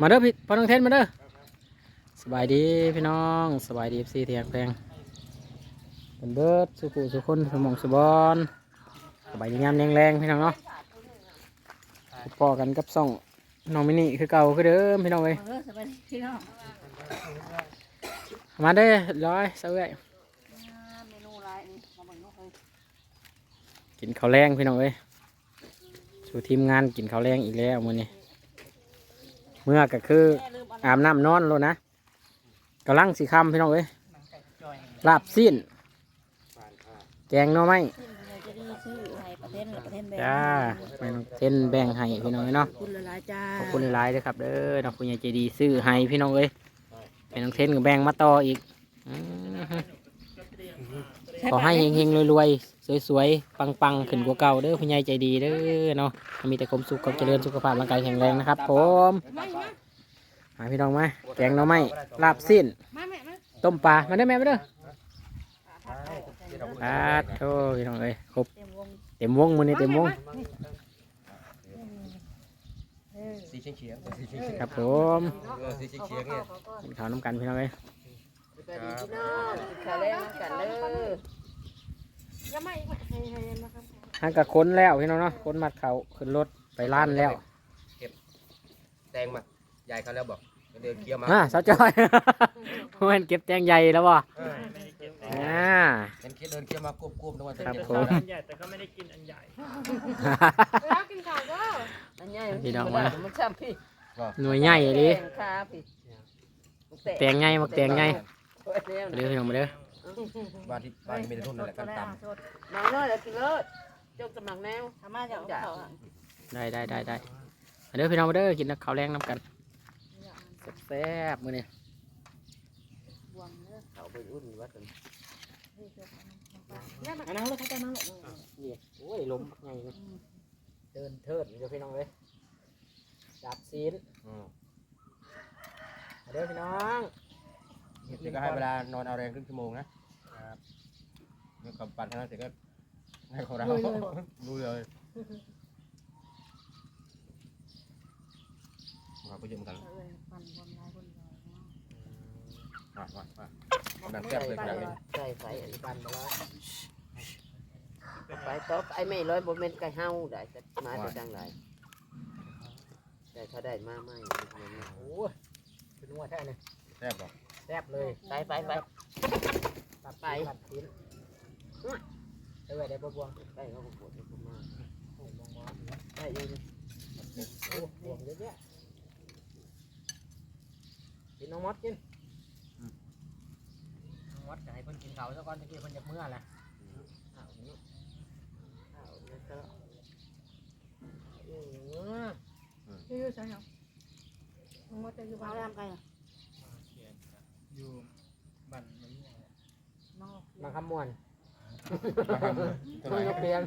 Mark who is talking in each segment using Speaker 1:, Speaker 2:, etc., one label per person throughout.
Speaker 1: มาเด้อพี่พ่อน้องเทนมาเด้อสบายดีพี่น้องสบายดีซีเทียงแพงเป็นเบิดสุขุสุคนสมองสุบอนสบายดีงามแรงแรงๆพี่น้องเนาะพอกันกับซ่องน้องมินิคือเก่าคือเดิมพี่น้องเอ้ย
Speaker 2: เออสบายดีพี่น้อง
Speaker 1: มาเด้อร้อยเสื้อย
Speaker 2: อ่าเมนูอะไรนี่มาเบิ่งลูกเอ้ย
Speaker 1: กินข้าวแรงพี่น้องเอ้ยสู่ทีมงานกินข้าวแรงอีกแล้วมื้อนี้เมื่อก็คือ
Speaker 2: แม่ลืมเอัน
Speaker 1: อาบน้ำนอนแล้วนะกำลังสีคำพี่น้องเอ้ยลาบซีนแกงหน่อไม้
Speaker 2: ขึ้นเลยจะได้ซื้อให้ประเทศละประเทศแบง
Speaker 1: จ้าแม่น้องเส้นแบ่งให้พี่น้องเอ้ยเนาะ
Speaker 2: คุณละลายจ้า
Speaker 1: ขอบคุณหลายๆเลยครับเด้อน้องคุณยายใจดีซื้อให้พี่น้องเอ้ยแม่น้องเส้นก็แบ่งมาต่ออีกอื้อหือขอให้เฮงๆรวยๆ สวยๆ ปังๆ ขึ้นกว่าเก่าเด้อคุณยายใจดีเด้อเนาะมีแต่ความสุขความเจริญสุขภาพร่างกายแข็งแรงนะครับผมมาพี่น้องมาแกงหน่อไม้ลาบซีนต้มปลามาเด้อแม่มาเด้ออาโธ่พี่น้องเอ้ยครบ
Speaker 2: เต็มวง
Speaker 1: มือนี้เต็มวงครับผม
Speaker 3: เออสีเฉียงเฉียงเนี่ย
Speaker 1: กินข้าวน้ำกันพี่น้องเอ้ย
Speaker 3: ครับ
Speaker 2: ขาแรงกันเด้อ
Speaker 1: ห่างกับค้นแล้วพี่น้องเนาะค้นมัดเขาขึ้นรถไปล้านแล้ว
Speaker 3: แตงมาใหญ่เขาแล้วบอกเดินเคี้ยวมา
Speaker 1: อ่าสาวจอยเมันเก็บแตงใหญ่แล้วบ่
Speaker 3: เออ
Speaker 1: อ่า
Speaker 3: เดินเคี้ยวเดินเคี้ยวมาควบควบทั้งวัน
Speaker 1: ครับ
Speaker 3: เจ็
Speaker 1: ผม
Speaker 4: อันใหญ่แต่ก็ไม่ได้กินอันใหญ่
Speaker 2: อันใหญ่
Speaker 1: พี่น้องมา
Speaker 2: มันซ้ำพี่
Speaker 1: หน่วยใหญ่เลย
Speaker 2: แตงขาพี่
Speaker 1: แตงใหญ่มักแตงใหญ่
Speaker 2: เร็ว
Speaker 1: มาเด้อพี่น้องมาเด้อ
Speaker 3: บ้านที่บ้านที่มีแต่ทุ่นนั่นแหละกันต่
Speaker 2: น้อยน้อยแล้วกินเลิศจกสมัครแนวทำมาจากเขาอะ
Speaker 1: ได้ได้ได้ได้มาเด้อพี่น้องมาเด้อกินข้าวแรงน้ำกันแซ่บๆมื้อนี้
Speaker 2: บวมเด้อำ
Speaker 3: เขาไปอุ่นวัดกัน
Speaker 1: อันนั้นเลยครับอันนั้นเลยนี่โอ้ยลมไงเลยเดินเทิดเดี๋ยวพี่น้องเลยจับซีน
Speaker 3: อืม
Speaker 1: มาเด้อพี่น้อง
Speaker 3: เดี๋ยวก็ให้เวลานอนเอาแรงครึ่งชั่วโมงนะ ครับนี่กับปั่นเท่านั้นเสร็จก็ให้ของเราลุยเลยเราก็เยอะเหมือนกัน
Speaker 2: เออปั่นบนลายบนลอยเนาะ
Speaker 3: มามามาดันแซ่บเลยขนาดนี้
Speaker 2: ใส่ไฟอันปันไปแล้วไฟต๊อกไอ้ไม่ร้อยบ่แม่นไก่เฮาได้จะมาจะจังไรแต่เขาได้มาไม่
Speaker 1: โอ้ยเป็นนัวแท้เลย
Speaker 3: แซ่บป่ะ
Speaker 1: แซ่บเลย
Speaker 2: ไปไปไป
Speaker 1: ตัดไปตัดซีนเออได้ปะบวง
Speaker 2: ไปเขาก็ปวดเขามา
Speaker 1: โอ้ยบวงบวง
Speaker 2: ได้อยิน
Speaker 1: โอ้บวงเยอะแยะกินน้องมดกินน้องมดจะให้คนกินเขาซะก่อนตะกี้คนจะเมื่อแหละอ้านี่
Speaker 2: เอาแล้วก็
Speaker 1: อืม
Speaker 5: อยู่ใช่ไหมมึงว่าจะอยู่บ้า
Speaker 2: เอา
Speaker 5: น
Speaker 2: ล่ามไป
Speaker 4: อยู่บ้านมันเนี่ย
Speaker 5: น้อง
Speaker 1: บางคำมวน
Speaker 3: ตัว
Speaker 1: คุย
Speaker 3: ไหน
Speaker 1: กับเพียน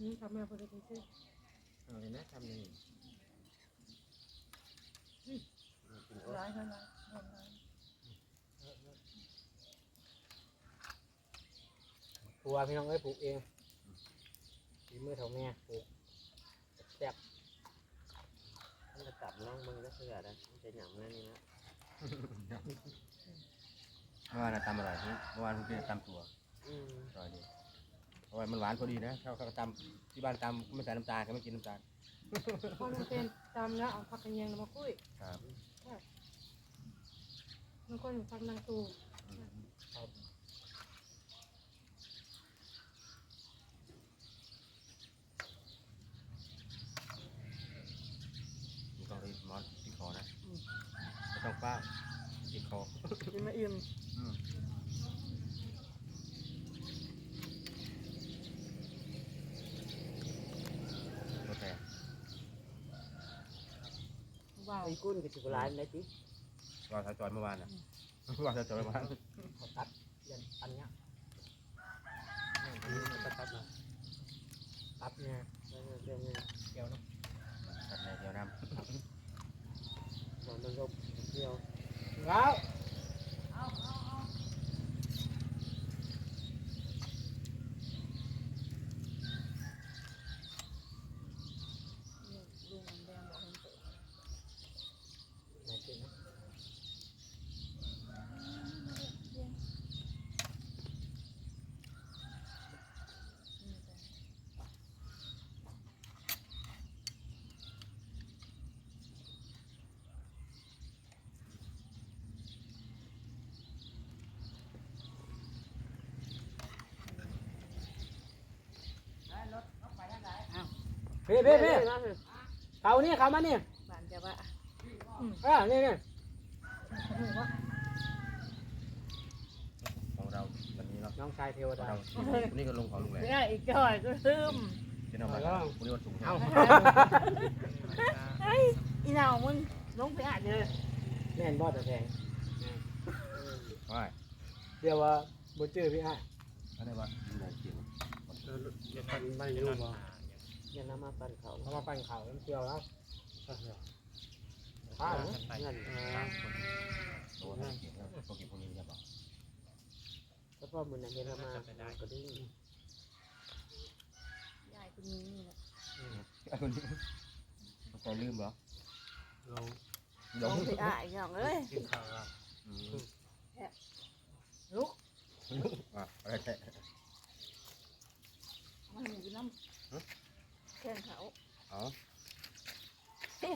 Speaker 5: นี่ทำแม่ปกติซื้อ
Speaker 1: เอาเห็นไหมทำนี่
Speaker 5: ร้ายเท่าไห ร่
Speaker 1: ทัวพี่น้องเอ้ยปลูกเองฝีมือเท่าแม่ปลูกแซ่บ
Speaker 2: มันจะกลับน้องมึงแล้วเสือนะมันจะหยำนั่นนี่นะ
Speaker 3: เมื่อวานน่ะตำอร่อยเมื่อวานคุณกินตำถั่ว
Speaker 2: อืม
Speaker 3: อร่อยดีเพราะว่ามันหวานพอดีนะเขาเขาตำที่บ้านตำไม่ใส่น้ำตาลเขาไม่กินน้ำตาล
Speaker 5: พอมันเป็นตามแล้วเอาผักกระเทียงมาคุย
Speaker 3: ครับ
Speaker 5: มันก็อยู่ฟังนางตู
Speaker 3: มันต้องรีบมอสติดคอนะไม่ต้อง ป้าติดคอ
Speaker 5: กินมาอิ่ม
Speaker 3: กาแฟ
Speaker 5: ว้าว
Speaker 2: ไอ้กุ้นก็ถือร้ายเลยที
Speaker 3: วางสายจอยเมื่อวานนะวางสายจอยเมื่อวาน
Speaker 1: เขาตัดเยันอันเนี้ยนี่อันนี้มันก็ตัดมาตัดเนี่ย
Speaker 2: เรื่องนี้
Speaker 1: เกี่ยวเนาะ
Speaker 6: แล้ว
Speaker 7: ลุงมันแดงบอกให้เปิด
Speaker 6: พี่พี่พี่เขานี่เขามานี่
Speaker 7: บ้านจะว่า
Speaker 6: อ่านี่นี่
Speaker 7: ถือว่า
Speaker 3: ของเราวันนี้เนาะ
Speaker 6: น้องชายเทว
Speaker 3: ของ
Speaker 6: ดา
Speaker 3: เราวันนี้ก็ลงของลุงแหละ
Speaker 7: ไม่ได้อีกจ่อยก็ซึม
Speaker 3: ที่เรามาวันนี้วันศุกร์
Speaker 6: เอา
Speaker 7: เฮ้ยอีเหนามึงลงไปอ่านเลย
Speaker 6: แม่นบอสแทง
Speaker 3: ว่า
Speaker 6: เรียกว่าบุจื้อพี่อะ
Speaker 3: อะไรวะดูได้เสียง
Speaker 4: เดี๋ยวมัน
Speaker 6: ไม่รู้บ่
Speaker 2: อ ยังน้ำมาปั่นเขา
Speaker 6: เขามาปั่นเขาน้ำเกลียวแล้วข้า
Speaker 4: ข้าว
Speaker 6: ว
Speaker 4: กันไป
Speaker 2: เงิน
Speaker 4: สามคน
Speaker 3: โอ้ยเสียงแล้วพวกกินพวกนี้จะบอก
Speaker 2: แล้วพ่อมึงน่ะเห็นน้ำมาก็ดิ้ง
Speaker 7: ยายคนนี้นี่แหละ
Speaker 3: ไอ้คนนี้ใจลืมเหรอ
Speaker 6: ลง
Speaker 3: หล
Speaker 7: ล
Speaker 3: ง
Speaker 7: งไปอ่านอีกอย่างเอ้ย
Speaker 4: กินข้าวแล้ว
Speaker 7: ลุก
Speaker 3: อะอะไรแค่
Speaker 7: มันอยู่น้ำ แข้งเขา
Speaker 3: อ๋อ
Speaker 6: เตร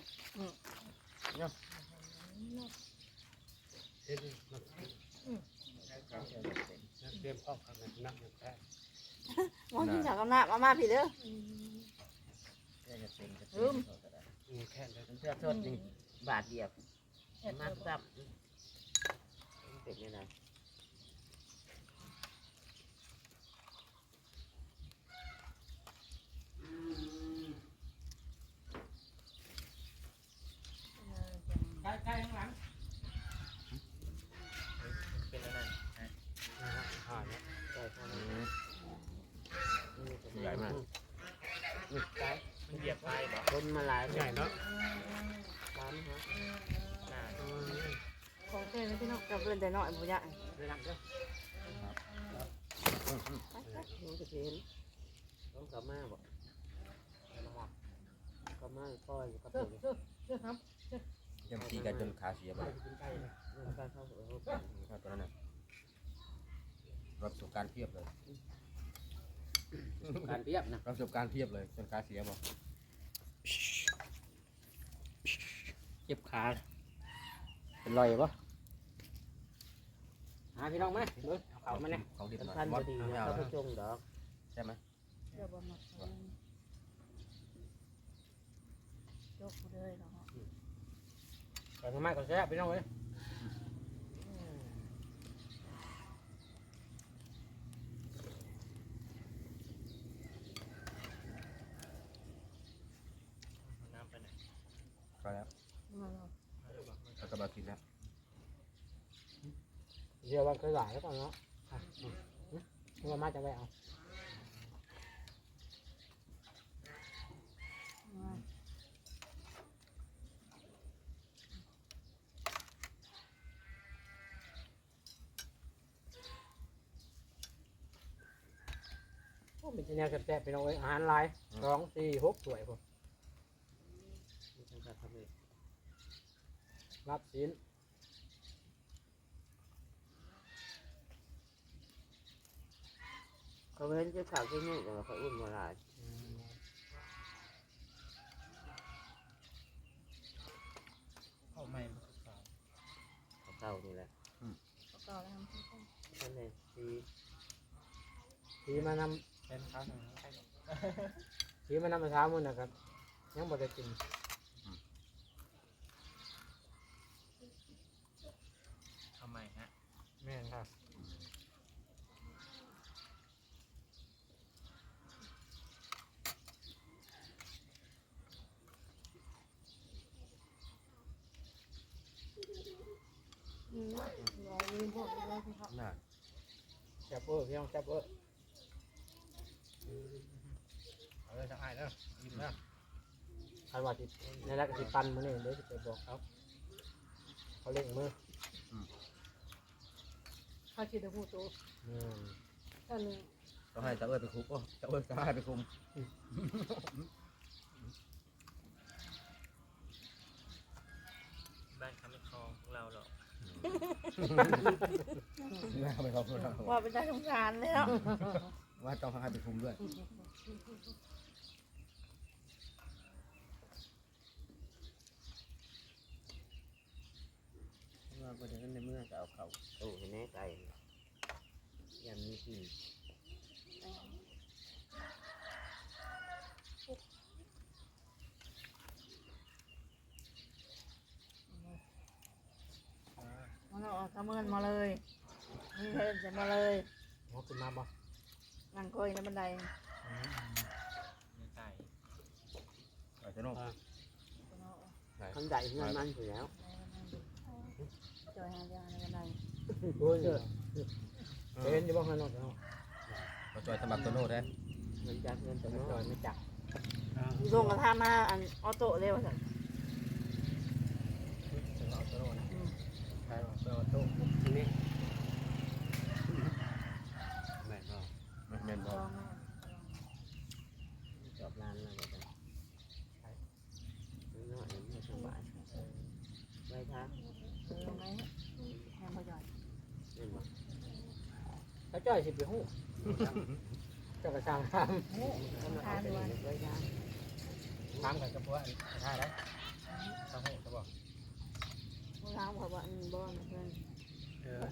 Speaker 6: ียมข้าวผัดนักแท้
Speaker 7: มันกินจากกำนับมามาพี่เด้อ
Speaker 3: แค่จะเป็นจะ
Speaker 7: ลืม
Speaker 6: แค่เลย
Speaker 2: มันเสื้อสดนี่บาทเดียวมากซ้ำเป็นยังไง
Speaker 6: ใช่ใช่ข้างหลัง
Speaker 4: เป็นอะไร
Speaker 6: อ่าเนี่ย
Speaker 2: ใช่ครับ
Speaker 3: ใหญ่มาก
Speaker 2: นี่ใช่
Speaker 4: มันเหยียบไปบ่
Speaker 2: คนมาหลาย
Speaker 6: ใหญ่เนาะ
Speaker 2: สามฮะ
Speaker 4: หน้า
Speaker 7: ของเต้นพี่น้องกับเพื่อนแต่น้อยบุญใหญ่
Speaker 6: ไม่รับเด้อ
Speaker 2: น้องจะเห็นต้องกลับมาบอกกลับมาปล่อยกับ
Speaker 7: เสื้อ
Speaker 2: ผม
Speaker 7: เสื้อเสื้อครับ
Speaker 3: ยังตีกันจนขาเสียไป
Speaker 6: ไปกินไก่เลย
Speaker 2: การเข้าเออ
Speaker 3: ตัวนั้นน่ะรับประสบการณ์เพียบเลย
Speaker 2: การเทียบนะ
Speaker 3: รับประสบการณ์เพียบเลยจนขาเสียบอก
Speaker 6: เจ็บขาเป็นรอยปะหาพี่น้องไหมเบิ้งเอาเขามาเนี่ย
Speaker 3: เขาดิบหน่อย
Speaker 2: สำคัญ
Speaker 3: ม
Speaker 2: พ
Speaker 3: อ
Speaker 2: อ
Speaker 3: ด
Speaker 2: ดี
Speaker 3: ไม่เอา
Speaker 2: เขา
Speaker 3: แล้ว
Speaker 2: ไปจงดอก
Speaker 3: ใช่ไหม
Speaker 7: เสื้อบะหมี่ยกเลยเนาะ
Speaker 6: ก่อนมาก่อนแซ่บพี่น้องเว้ย
Speaker 4: น้ำไปไหน
Speaker 3: ก็แล้ว
Speaker 7: มาเนาะ
Speaker 3: แล้ว กินแล้ว
Speaker 6: เดี๋ยววันเคยหลายแล้วก่อนเนาะอะอืมอืมมึงเอามาจะไปเอาโอ้เป็นแนวแซ่บๆพี่น้อยอาหารหลายสองสี่หกถ้วยผม
Speaker 2: ทำการทำเอง
Speaker 6: รับสิน
Speaker 2: เขาเห็นเจ้าสาวเจ้าหนุ่มแต่ว่าเขาอุ้มมาหลาย
Speaker 4: เข้าไม่มาสุดสาว
Speaker 2: เขาเก่านี่แหละ
Speaker 7: ประกอบแล้วทำที่ต้อง
Speaker 2: ท่านเนี่ยที
Speaker 6: ทีมาน
Speaker 4: เป็นข้าวหนึ่งใช่ำ
Speaker 6: ทีมานำมาเช้ามื้อนะครับ ยังบ่ได้กิน
Speaker 4: ทำไมฮะ
Speaker 6: แม่นครับ
Speaker 7: อืมรอยืนพวกนี้พี่เขา
Speaker 3: น่า
Speaker 6: แซ่บเออพี่น้องแซ่บเออ
Speaker 4: เอาเลยจะอายแล้วยิ้มแล้ว
Speaker 6: คันว่าสิในรักสิปันมื้อนี้เดี๋ยวสิไปบอกเขาเขาเล่งมือ
Speaker 5: เขาคิดจะพูดตัว
Speaker 3: อืม
Speaker 5: ท่าน
Speaker 3: ต้องให้ตาเอ้ยไปคุมโอ้ตาเอ้ยตาให้ไปคุม
Speaker 4: บ้านเขาไม่คลองพวกเราหรอก
Speaker 3: น่าไปเขาพูด
Speaker 7: ว่าเป็นตาสงสารแล้ว
Speaker 3: ว่าต้องให้ไปคุมด้วย
Speaker 2: ว่าบ่ได้กันใน เมื่อก็เอาเขาโอ้ให้แน่ไก่ยันมีกิน
Speaker 7: มันเอาขมือนมาเลยมีเพิ่นจะมาเลย
Speaker 1: หมอขึ้นมาบ่
Speaker 7: นั่งคอยในบันได
Speaker 4: เนื้อไก่
Speaker 3: จะโน่
Speaker 2: ข้างใดเพื่อนมันอยู่แล้ว
Speaker 7: จอยหาเดียวในบันได
Speaker 1: โอ้ยเป็นอยู่บ่ฮันเนาะ
Speaker 3: เราจอยสมัครตัวโน่แท้
Speaker 2: เงินจากเงินตัวน้
Speaker 1: จ
Speaker 2: อ
Speaker 1: อยยไม่จัก
Speaker 7: ส่งกระทามาอันออโต้เร็วสั่น
Speaker 1: เอาตัวโน่นะใช่เอาตัวโต้ทีนี้
Speaker 2: แม่นบ่
Speaker 3: แม่นแม่นบ
Speaker 7: ล
Speaker 3: อ
Speaker 7: อง
Speaker 2: จอบร้านแล้วก็ได้น้อยๆไม่สบายไว้ทาง
Speaker 7: เออไหมแม่พอจอย
Speaker 2: แม่นบ่
Speaker 1: ถ้า จ้อยสิไปฮู้เจ้าก็สร้างท
Speaker 7: ทานด้วย
Speaker 2: ไว้ทางำ
Speaker 1: ทำกันกับพวกอันท่าได้ต้องฮู้จะบอก
Speaker 7: เมื่อเช้าบอกว่าอันบ่อนเพื่อน
Speaker 1: เออ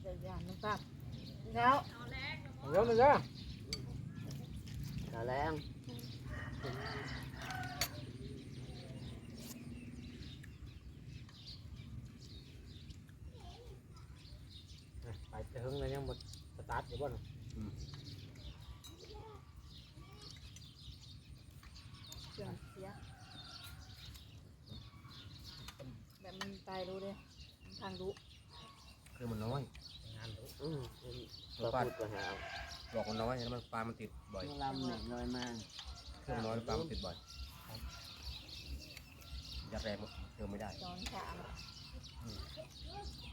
Speaker 7: เดี๋ยวอย่างน้ำตาลแล้ว
Speaker 1: เดี๋ยวมันเด้อ
Speaker 2: ตาแรง
Speaker 1: ไปถึงแล้วยังบ่สตาร์ทอยู่บ่เนาะ
Speaker 7: เสื่อมเสียแบบมันตายรู้เลยทางรู้
Speaker 3: คือมันน้อย
Speaker 1: งานรู้
Speaker 2: อืมเราพูดก็หา
Speaker 3: หลอกมันน้อยแล้วมันปลามันติดบ่อย
Speaker 2: เมื่อลำเนี่ยลอยมา
Speaker 3: เครื่องน้อยแล้วปลามันติดบ่อยยัดแรงเติมไม่ได้
Speaker 7: จอนสาม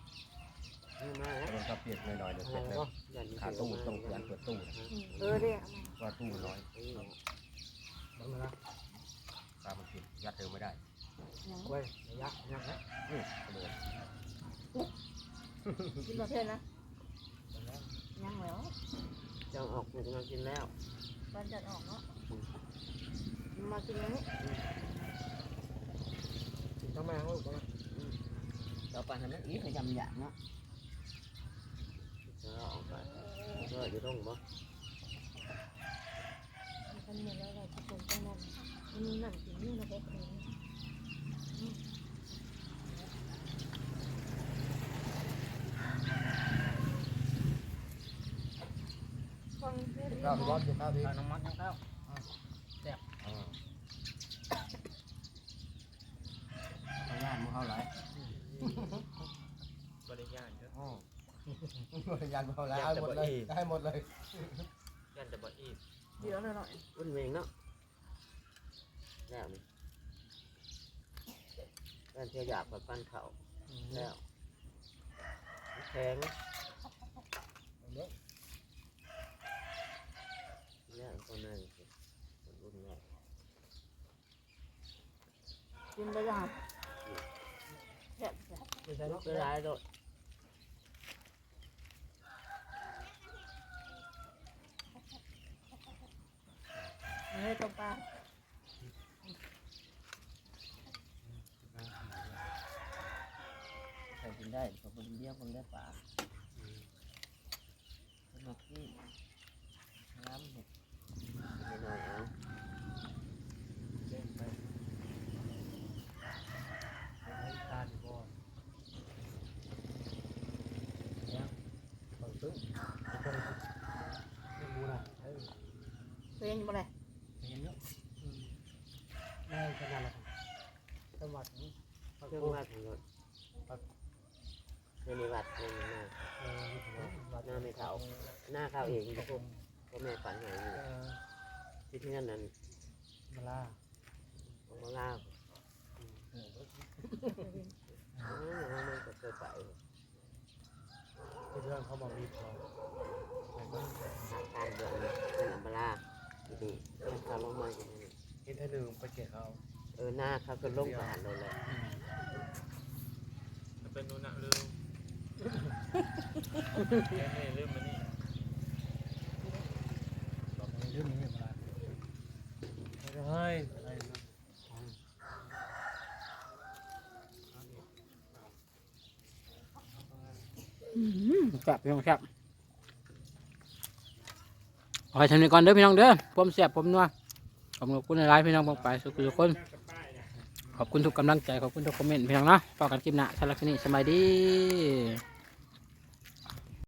Speaker 2: เมื่อมาแล้ว
Speaker 3: แต่มันก็เปลี่ยนหน่อยๆเดี๋ยว
Speaker 1: อะ
Speaker 3: เส
Speaker 1: ไร
Speaker 3: ร็จแล้ว
Speaker 1: ก็
Speaker 2: ยัน
Speaker 3: ขาตู้ต้องเปลี่ยนเปิดตู้นะ
Speaker 7: เออเรียก
Speaker 3: เพราะว่าตู้มันน้อย
Speaker 1: บ่มาละ
Speaker 3: ปลามันติดยัดเติมไม่ได้
Speaker 1: เว้ยระยะยังนะ
Speaker 3: อืมกระโดด
Speaker 7: กินประเภทนะยังแล้ว
Speaker 2: เจ้าออกจากมากินแล้ว
Speaker 7: บ้านจัดออกเนาะมากินนี้
Speaker 1: ต้องมาลูกบ่
Speaker 2: ต่อไปทำนั้นอีกให้จำอย่างเนาะจะออกไป ก็อยู่ตรงบ่
Speaker 7: มันเหมือนแล้วเราจะปรุงต้องนั่นมันมีหนังกินนี่นะเด็กเองฟังเพลง
Speaker 3: ข้าวพี่บอสข้าวพี่
Speaker 1: ข้าวน้ำมันยังข้าว
Speaker 3: อ่าเอาย่านมึงเข้าไหล
Speaker 4: บริยานเยอะ
Speaker 3: อ๋อ ยันมึงเข้าไหลเอาหมดเลยให้หมดเลย
Speaker 4: ยันจะบ่อีก
Speaker 7: เดี๋ยวหน่อย
Speaker 2: อุ่นเวงเนาะแล้วนี่การเที่ยวอยากแบบปั้นเขาแล้วแข็งแล้วคนนั้นสิคนอุ่นแล้ว
Speaker 7: กินไปยังแซ่บแซ่บ
Speaker 1: ไม่ใช่เนาะ
Speaker 2: ก็ร้ายโดด
Speaker 7: เฮ้ยตบปลา
Speaker 2: ใครกินได้เขาคนเดียวคนได้ป่าสนุกที่น้ำเห็ดไม่น้อยเอา
Speaker 1: เล่นไปให้ทานบ่ยังเปิดซึ้งไม่รู้นะเอ้ย
Speaker 7: เป็นบ่เลย
Speaker 1: เห็นเนาะแม่ขนาดละจังหวัดนี้
Speaker 2: เครื่องวัดของรถเครื่องวัดเครื่องหน้า
Speaker 1: เออวัด
Speaker 2: หน้าไม่เขาหน้าเขาเองก็พวกพ่อแม่ฝันหายอยู่
Speaker 1: เออ
Speaker 2: ที่ที่นั่นนั้น
Speaker 1: มาลา
Speaker 2: มาล่า
Speaker 1: เออ
Speaker 2: เออมันก็เคยไป
Speaker 4: เรื่องเขาบอกมีพอ
Speaker 2: หาการเดือนนั่นอัมบลานี่เรื่เขาลงมาอย่างนี้
Speaker 4: เห็นเธอหนึ่งไปเกะเขา
Speaker 2: เออหน้าเขาก็ลงไปหันเลยแหละ
Speaker 4: เป็นนูนะลืมแค่ลืมมันนี่บอกมันลืมนี่มาเฮ้ย
Speaker 1: ครับพี่น้องครับเอาไปทำนี้ก่อนเด้อพี่น้องเด้อผมเสียบผมนัวขอบคุณหลายพี่น้องบางไปสุขทุกคน ขอบคุณทุกกำลังใจ ขอบคุณทุกคอมเมนต์พี่น้องเนาะฝากกันคลิปหน้าสำหรับคลิปนี้สบายดี